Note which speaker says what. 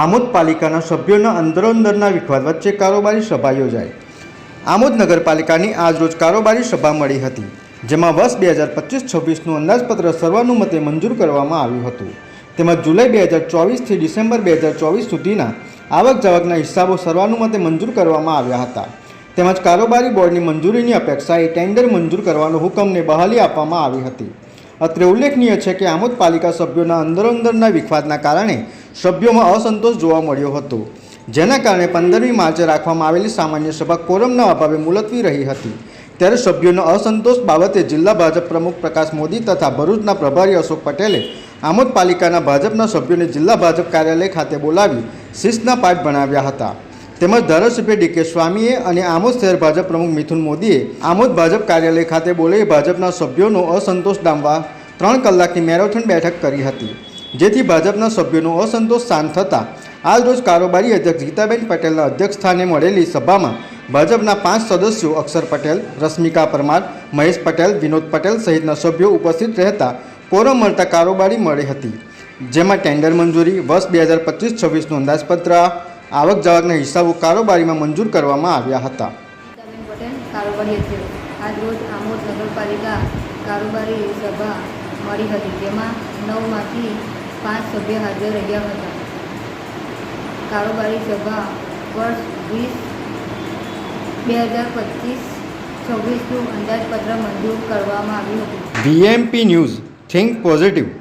Speaker 1: આમોદ પાલિકાના સભ્યોના અંદરોઅંદરના વિખવાદ વચ્ચે કારોબારી સભા યોજાઈ. આમોદ નગરપાલિકાની આજરોજ કારોબારી સભા મળી હતી, જેમાં વર્ષ બે હજાર પચીસ છવ્વીસનું અંદાજપત્ર સર્વાનુમતે મંજૂર કરવામાં આવ્યું હતું. તેમજ જુલાઈ બે હજાર ચોવીસથી ડિસેમ્બર બે હજાર ચોવીસ સુધીના આવક જાવકના હિસાબો સર્વાનુમતે મંજૂર કરવામાં આવ્યા હતા. તેમજ કારોબારી બોર્ડની મંજૂરીની અપેક્ષાએ ટેન્ડર મંજૂર કરવાનો હુકમને બહાલી આપવામાં આવી હતી. અત્રે ઉલ્લેખનીય છે કે આમોદ પાલિકા સભ્યોના અંદરોઅંદરના વિખવાદના કારણે સભ્યોમાં અસંતોષ જોવા મળ્યો હતો. જેના કારણે પંદરમી માર્ચે રાખવામાં આવેલી સામાન્ય સભા કોરમના અભાવે મુલતવી રહી હતી. ત્યારે સભ્યોનો અસંતોષ બાબતે જિલ્લા ભાજપ પ્રમુખ પ્રકાશ મોદી તથા ભરૂચના પ્રભારી અશોક પટેલે આમોદ પાલિકાના ભાજપના સભ્યોને જિલ્લા ભાજપ કાર્યાલય ખાતે બોલાવી શિસ્તના પાઠ ભણાવ્યા હતા. તેમજ ધારાસભ્ય ડીકે સ્વામીએ અને આમોદ શહેર ભાજપ પ્રમુખ મિથુન મોદીએ આમોદ ભાજપ કાર્યાલય ખાતે બોલાવી ભાજપના સભ્યોનો અસંતોષ ડામવા ત્રણ કલાકની મેરેથોન બેઠક કરી હતી. જેથી ભાજપના સભ્યોનો અસંતોષ શાંત થતાં આજરોજ કારોબારી અધ્યક્ષ ગીતાબેન પટેલના અધ્યક્ષ સ્થાને મળેલી સભામાં ભાજપના પાંચ સદસ્યો અક્ષર પટેલ, રશ્મિકા પરમાર, મહેશ પટેલ, વિનોદ પટેલ સહિતના સભ્યો ઉપસ્થિત રહેતા કોરમ મળતા કારોબારી મળી હતી. જેમાં ટેન્ડર મંજૂરી, વર્ષ બે હજાર પચીસ છવ્વીસનું અંદાજપત્ર, આવક જાવકના હિસાબો કારોબારીમાં મંજૂર કરવામાં આવ્યા હતા.
Speaker 2: નવમાંથી પાંચ સભ્ય હાજર રહ્યા હતા. કારોબારી સભા વર્ષ વીસ, બે હજાર પચીસ, છવ્વીસનું અંદાજપત્ર મંજૂર કરવામાં આવ્યું હતું.
Speaker 1: BMP news, think positive.